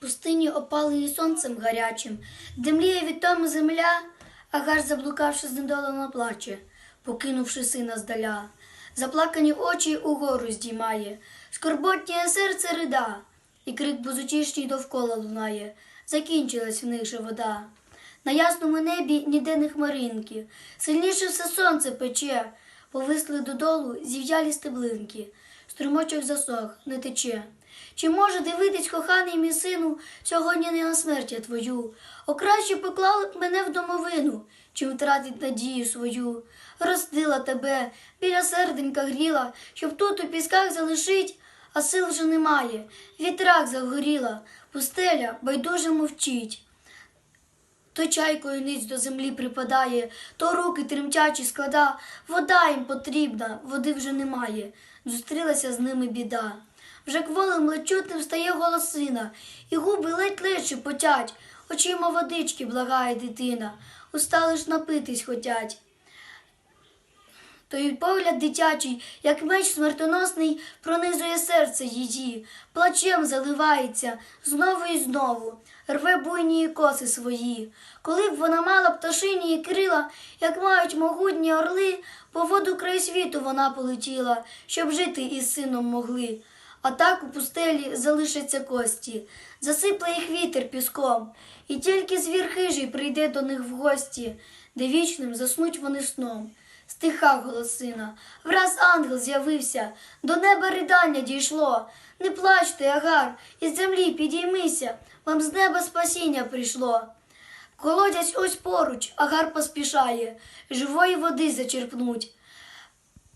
пустині опалені сонцем гарячим, де мліє від тому земля, Агар, заблукавши знедолено плаче, покинувши сина здаля. Заплакані очі угору здіймає, скорботнє серце рида, і крик бузучішній довкола лунає, закінчилась в них же вода. На ясному небі ніде не хмаринки, сильніше все сонце пече, повисли додолу зів'ялі стеблинки, струмочок засох, не тече. Чи може дивитись, коханий мій сину, сьогодні не на смерть я твою, о краще поклали б мене в домовину, чим втратить надію свою. Роздила тебе, біля серденька гріла, щоб тут у пісках залишить, а сил вже немає. Вітрак загоріла, пустеля байдуже мовчить. То чайкою ниць до землі припадає, то руки тремтячі склада, вода їм потрібна, води вже немає. Зустрілася з ними біда. Вже кволим лечутним стає голосина, і губи ледь-ледь шепотять, очима водички благає дитина, уста лиш напитись хотять. Той погляд дитячий, як меч смертоносний, пронизує серце її, плачем заливається знову і знову, рве буйні коси свої. Коли б вона мала пташині і крила, як мають могутні орли, по воду край світу вона полетіла, щоб жити із сином могли. А так у пустелі залишаться кості, засипле їх вітер піском, і тільки звір хижий прийде до них в гості, де вічним заснуть вони сном. Стиха голосина, враз ангел з'явився, до неба ридання дійшло. Не плачте, Агар, із землі підіймися, вам з неба спасіння прийшло. Колодязь ось поруч, Агар поспішає, живої води зачерпнуть.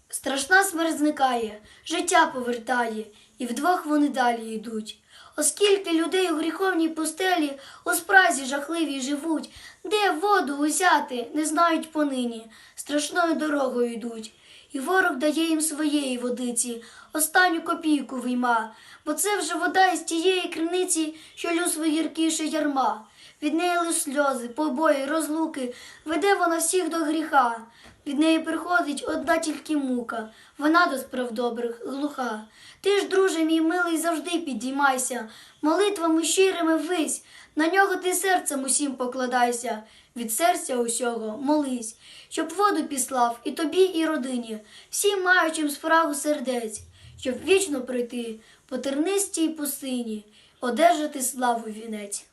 Страшна смерть зникає, життя повертає, і вдвох вони далі йдуть. Оскільки людей у гріховній пустелі у спразі жахливій живуть, де воду узяти, не знають понині, страшною дорогою йдуть. І ворог дає їм своєї водиці, останню копійку вийма, бо це вже вода із тієї криниці, що люсви гіркіше ярма. Від неї лиш сльози, побої, розлуки, веде вона всіх до гріха. Від неї приходить одна тільки мука, вона до справ добрих глуха. Ти ж, друже мій милий, завжди підіймайся, молитвами щирими вись, на нього ти серцем усім покладайся, від серця усього молись, щоб воду післав і тобі, і родині, всім маючим справу сердець, щоб вічно пройти по тернистій пустині, одержати славу вінець.